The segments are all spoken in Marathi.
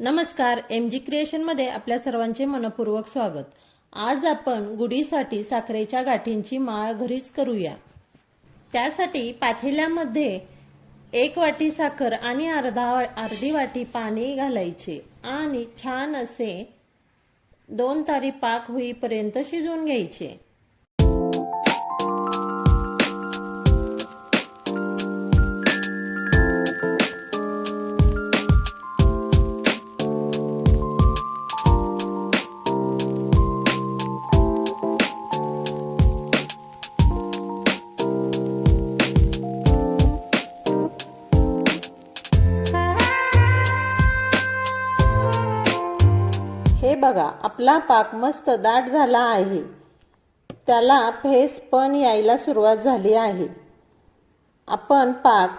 नमस्कार एम जी क्रिएशनमध्ये आपल्या सर्वांचे मनपूर्वक स्वागत. आज आपण गुढीसाठी साखरेच्या गाठींची माळ घरीच करूया. त्यासाठी पातेल्यामध्ये एक वाटी साखर आणि अर्धा अर्धी वाटी पाणी घालायचे आणि छान असे दोन तारी पाक होईपर्यंत शिजवून घ्यायचे. बघा आपला पाक मस्त दाट झाला आहे. त्याला फेस पण यायला सुरुवात झाली आहे. आपण पाक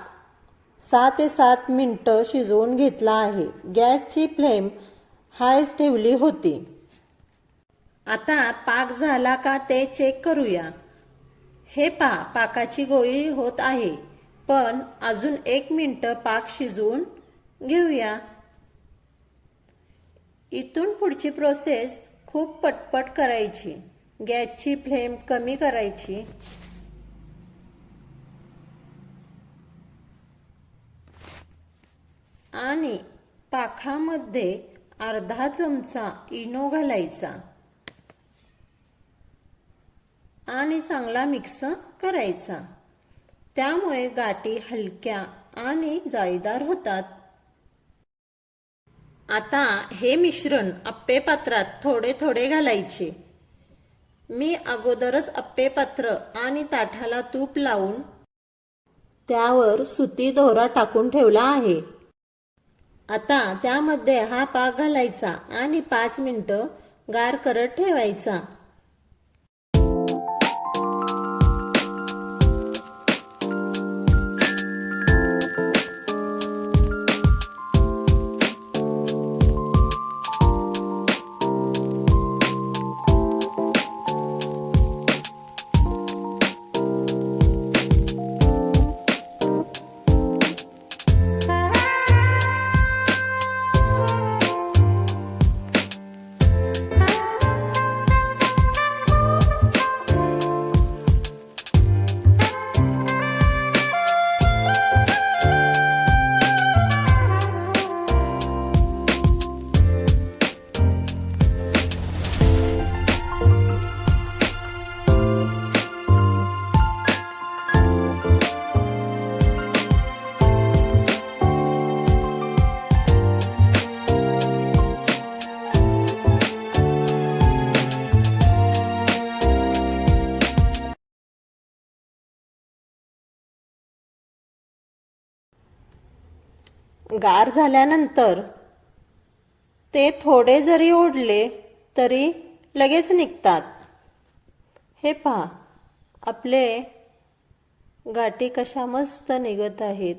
सहा ते सात मिनटं शिजवून घेतला आहे. गॅसची फ्लेम हायच ठेवली होती. आता पाक झाला का ते चेक करूया. हे पहा पाकाची गोळी होत आहे. पण अजून एक मिनटं पाक शिजवून घेऊया. इथून पुढची प्रोसेस खूप पटपट करायची. गॅसची फ्लेम कमी करायची. आणि पाखामध्ये अर्धा चमचा इनो घालायचा. आणि चांगला मिक्स करायचा. त्यामुळे गाठी हलक्या आणि जाळीदार होतात. आता हे मिश्रण अप्पे पात्रात थोडे थोडे घालायचे. मी अगोदरच अप्पे पात्र आणि ताठाला तूप लावून त्यावर सुती दोरा टाकून ठेवला आहे. आता त्यामध्ये हा पाक घालायचा आणि पाच मिनिटं गार करत ठेवायचा. गार झाल्यानंतर ते थोडे जरी ओढले तरी लगेच निघतात. हे पहा आपले गाठी कशा मस्त निघत आहेत.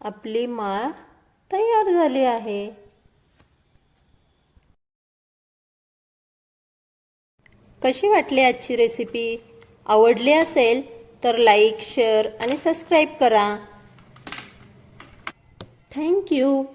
आपली माळ तयार झाली आहे. कशी वाटली आजची रेसिपी आवडली असेल तर लाईक शेअर आणि सबस्क्राईब करा. Thank you.